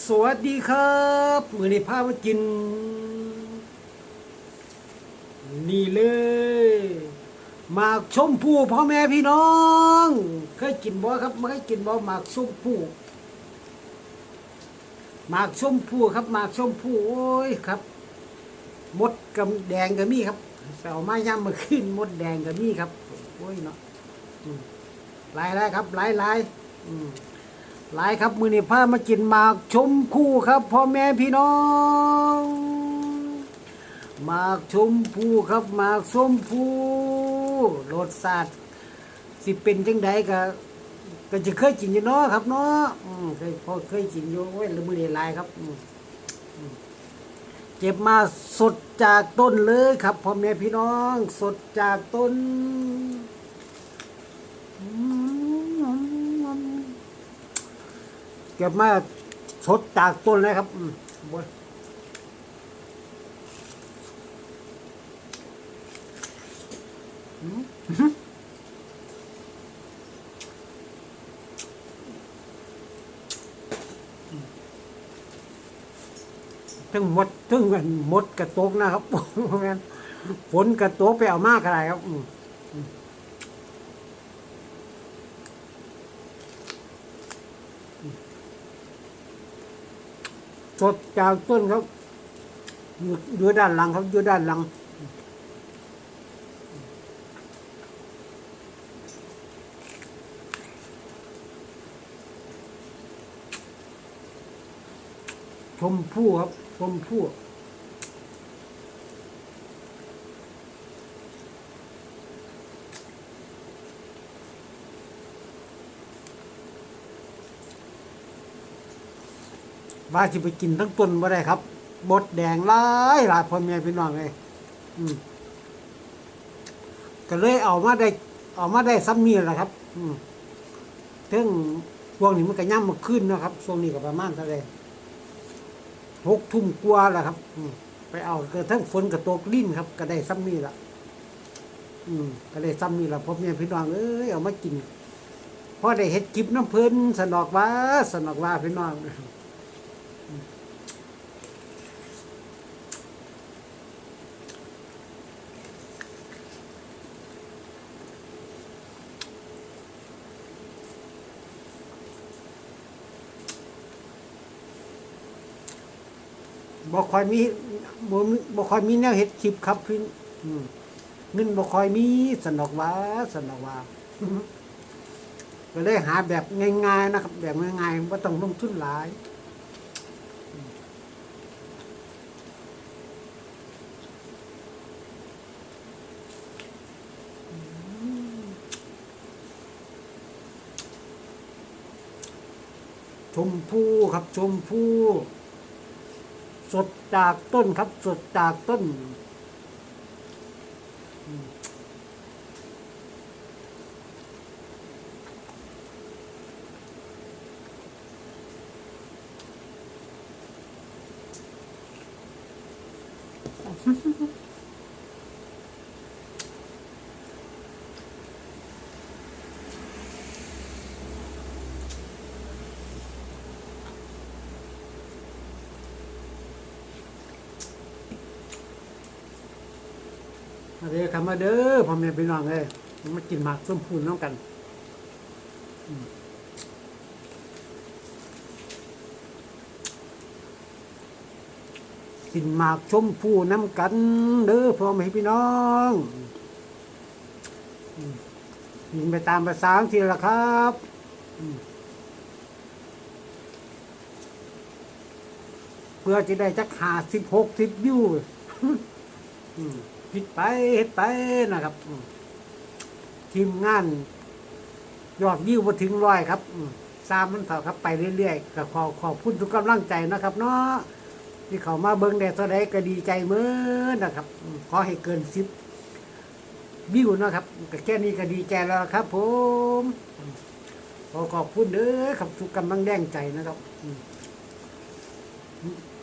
สวัสดีครับมือนี้พามากิน นี่เลย หมากชมพู่พ่อแม่พี่น้อง เคยกินบ่ครับไม่เคยกินบ่หมากชมพู่หมากชมพู่ครับหมากชมพู่โอ้ยครับ มดกับแดงกับมีครับเอามาย่ำมาขึ้นมดแดงกับมีครับโอ้ยเนาะลายลายครับลายลายอืม หลายครับมือนี่ผ้ามากินหมากชมพู่ครับพ่อแม่พี่น้องหมากชมพู่ครับหมากชมพู่รสชาติสิเป็นจังใดก็ก็จะเคยกินอยู่เนาะครับเนาะอืมเคยพอเคยกินอยู่เว้ยแล้วมือนี้หลายครับอืมอืมเก็บมาสดจากต้นเลยครับพ่อแม่พี่น้อง สดจากต้นอืม เก็บมาสดจากต้นเลยครับอืมบนอืมทั้งหมดทั้งเงินหมดกระตกนะครับแม่นฝนกระตกไปเอามากอะไรครับอืมอืม สดจากต้นครับอยู่อยู่ด้านหลังครับอยู่ด้านหลังชมพู่ครับชมพู่ ว่าจะไปกินทั้งต้นบ่ได้ครับ บดแดงหลายหลายพ่อแม่พี่น้องเลยอืมก็เลยเอามาได้ เอามาได้ซ้ำนี่แหละครับ อืมถึงช่วงนี้มันก็ย่ำมาขึ้นนะครับช่วงนี้ก็ประมาณเท่าไหรหกทุ่มกว่าแล้วครับ อืมไปเอาเกิดทั้งฝนกับตกลิ้นครับ ก็ได้ซ้ำนี่ละอืมก็ได้ซ้ำนี่ละพ่อแม่พี่น้องเอ้ยเอามากินพอได้เฮ็ดจิบน้ำเพลินสนอกว่าสนอกว่าพี่น้อง บ่คอยมีบ่บ่คอยมีแนวเฮ็ดคลิปครับพี่เงินบ่คอยมีสนอกว่าสนอกว่าก็เลยหาแบบง่ายๆนะครับ แบบง่ายๆบ่าต้องลงทุนหลายชมพู่ครับชมพู่ สดจากต้นครับ สดจากต้นอื มาเด้อครับมาเด้อพ่อแม่พี่น้องเอ้ยมากินหมากส้มพูนน้องกันกินหมากชมพูน้ำกัน เด้อพ่อแม่พี่น้องอืมกินไปตามภาษาทีละครับเพื่อจะได้จักหาสิบหกสิบวิวอืม ผิดไปเฮ็ดไปนะครับทีมงานยอดวิวมาถึงร้อยครับอืมสามมันเท่าครับไปเรื่อยๆก็ขอขอบคุณทุกกำลังใจนะครับเนาะที่เขามาเบิ้งแดดเท่าใดก็ดีใจเหมือนนะครับ ขอให้เกินสิบวิวนะครับก็แค่นี้ก็ดีใจแล้วครับ ผมขอขอบคุณเด้อครับทุกกำลังแรงใจนะครับ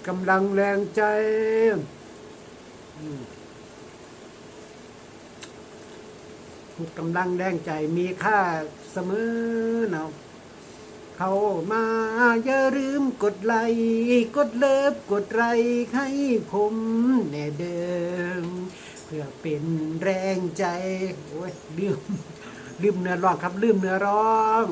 กำลังแรงใจอืม ทุ กำลังแรงใจมีค่าเสมอเนาะเขามาอย่าลืมกดไลค์กดเลิฟกดไลค์ให้ผมแน่เดิมเพื่อเป็นแรงใจ โอ้ยลืมลืมเนื้อร้องครับลืมเนื้อร้อง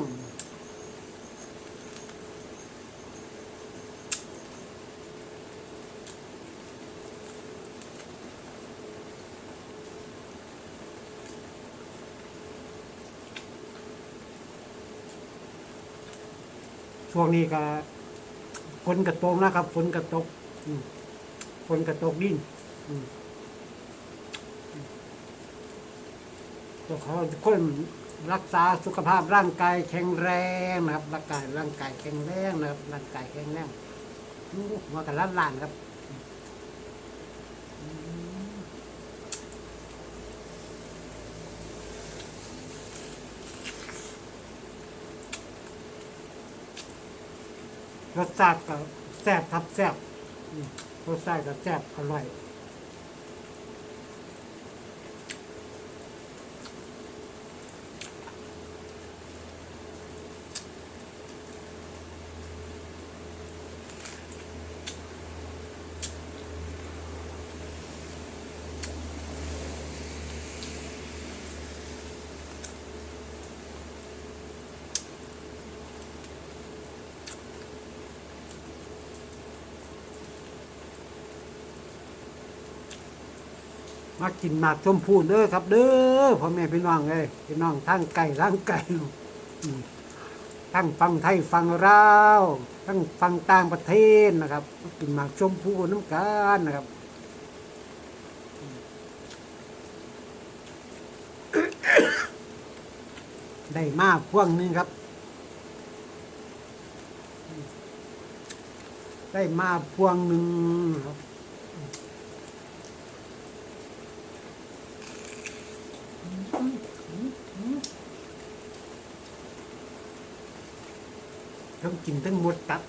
ช่วงนี้ก็ฝนกระตกนะครับฝนกระตกฝนกระตกดินตัวเขาคนรักษาสุขภาพร่างกายแข็งแรงนะครับ ร่างกายร่างกายแข็งแรงนะครับร่างกายแข็งแรงอู้มากันล้านล้านครับ รสชาติก็แซ่บครับแซ่บรสชาติก็แซ่บอร่อย มากินหมากชมพูเด้อครับ เด้อพ่อแม่พี่น้องเลยพี่น้องทั้งไก่ทั้งไก่ทั้งฟังไทยฟังลาวทั้งฟังต่างประเทศนะครับมากินหมากชมพูน้ำกันนะครับได้มาพวงนึงครับ ได้มาพวงหนึ่งครับ ทั้งกินทั้งหมดตัด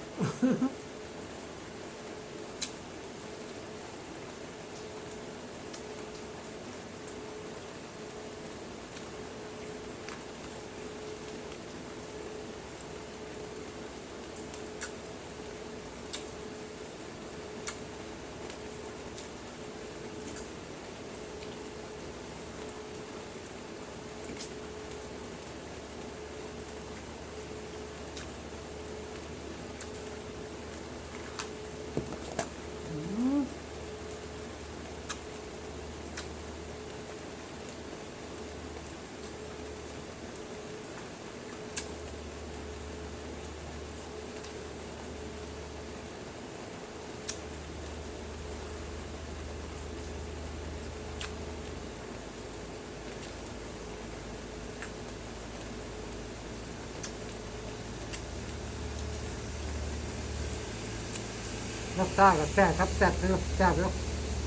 รส ชาติก็แซ่บครับแซ่บเลยแซ่บแล้ว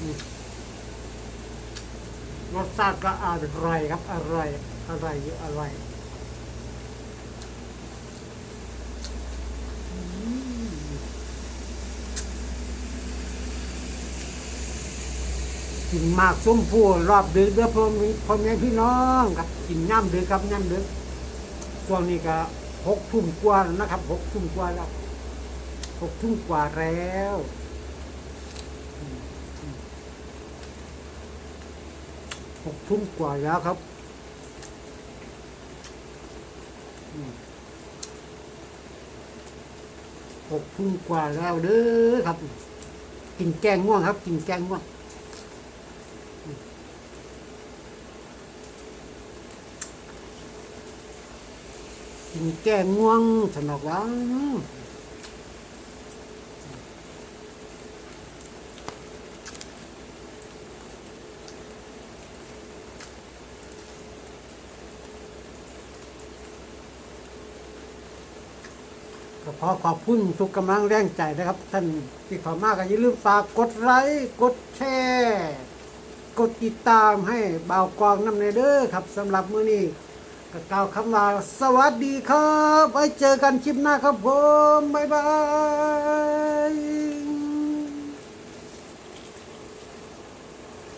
อืมรสชาติก็อร่อยครับ อร่อยอร่อยอยู่อร่อยกินหมากส้มผู้รอบดึกเด้อพ่อแม่พ่อแม่พี่น้องครับกินย่ำดึกครับย่ำดึกช่วงนี้ก็หกทุ่มกว่าแล้วนะครับหกทุ่มกว่าแล้วหกทุ่มกว่าแล้วอืมอืม หกทุ่มกว่าแล้วครับหกทุ่มกว่าแล้วเด้อครับ กินแกงง่วงครับ กินแกงง่วงกินแกงง่วงสนอกว่า ขอขอบคุณทุกกำลังแรงใจนะครับ ท่านที่เข้ามาก็อย่าลืมฝากกดไลค์กดแชร์กดติดตามให้บ่าวกองน้ำในเด้อครับสำหรับมื้อนี้ก็กล่าวคำว่าสวัสดีครับ ไว้เจอกันคลิปหน้าครับผม บ๊ายบาย